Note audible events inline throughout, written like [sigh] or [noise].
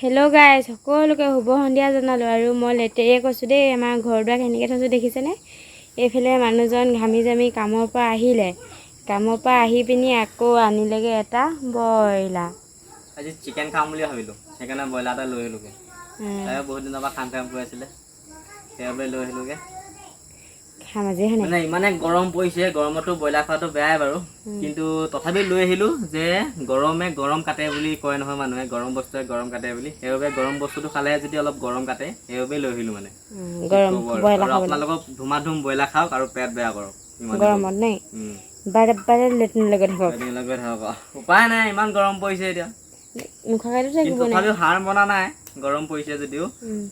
Hello guys সকলোকে শুভ সন্ধিয়া জনালোঁ আৰু মই লেতেৰিয়ে কৈছোঁ দেই আমাৰ ঘৰ দুৱাৰ কেনেকৈ থৈছোঁ দেখিছেনে? এইফালে মানুহজন ঘামি জামি কামৰ পৰা আহিলে। কামৰ পৰা আহি পিনি আকৌ আনিলেগৈ এটা ব্ৰইলাৰ। আজি চিকেন খাম বুলি ভাবিলোঁ সেইকাৰণে ব্ৰইলাৰ এটা লৈ আহিলোঁগৈ। বহুত দিনৰ পৰা খাম খাম কৈ আছিলে। সেইবাবে লৈ আহিলোঁগৈ। মানে ইমানে গৰম পৰিছে গৰমতো ব্ৰইলাৰ খোৱাটো বেয়াই বাৰু। কিন্তু তথাপি লৈ আহিলোঁ যে গৰমে গৰম কাটে বুলি কয় নহয় মানুহে গৰম বস্তুৱে গৰম কাটে বুলি। সেইবাবে গৰম বস্তুটো খালেহে যদি অলপ গৰম কাটে সেইবাবে লৈ আহিলোঁ মানে। আপোনালোকক ধুমা ধুম ব্ৰইলাৰ খাওক আৰু পেট বেয়া কৰক। গৰমত নেই। বাৰে বাৰে লেট্ৰিন লগত থাকক এদিন গৈ থাকক। উপায় নাই ইমান গৰম পৰিছে এতিয়া। নোখোৱাকৈতো কিন্তু থাকিব নাই তথাপিও হাৰ বনা নাই গৰম পৰিছে যদিও।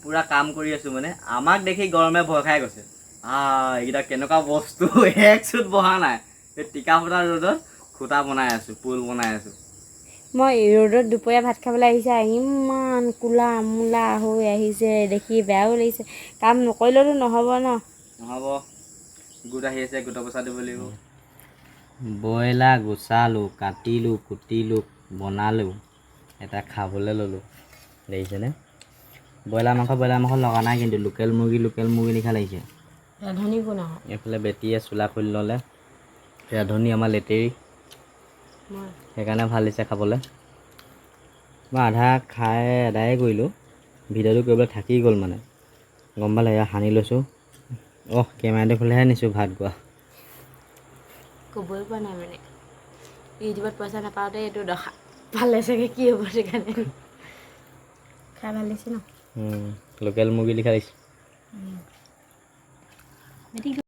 পুৰা কাম কৰি আছো মানে। আমাক দেখি গৰমে ভয় খাই গৈছে। এইকেইটা কেনেকুৱা বস্তু? [laughs] এক চুট বহা নাই। এই টিকা ফটা ৰ'দত খুটা বনাই আছো পুল বনাই আছো। মই ৰ'দত দুপৰীয়া ভাত খাবলৈ আহিছে ইমান ক'লা মূলা হৈ আহিছে দেখি বেয়াও লাগিছে। কাম নকৰিলেতো নহ'ব ন? নহ'ব। গোট আহি আছে গোটৰ পইচা দিব লাগিব। ব্ৰইলাৰ গুচালোঁ কাটিলোঁ কুটিলোঁ বনালোঁ এটা খাবলৈ ল'লোঁ। দেখিছেনে? ব্ৰইলাৰ মাংস ব্ৰইলাৰ মাংস লগা নাই কিন্তু লোকেল মুৰ্গী লোকেল মুৰ্গী নিখা লাগিছে। ৰান্ধনি কোন আহক এইফালে বেটীয়ে চোলা খুলি ল'লে। ৰাধনি আমাৰ লেটেৰি সেইকাৰণে ভালো দিছে খাবলৈ। মই আধা খাই আদায়ে কৰিলোঁ। ভিডিঅ'টো কৰিবলৈ থাকি গ'ল মানে। গম পালে এয়া সানি লৈছোঁ। অহ কেমেৰাটো ফালেহে নিছোঁ ভাত গোৱা। ক'বই পৰা নাই মানে। ইউটিউবত পইচা নাপাওঁতে এইটো দশা পালে চাগে কি হ'ব সেইকাৰণে। খাই ভালো লাগিছে ন? লোকেল মুৰ্গী লিখা দিছোঁ very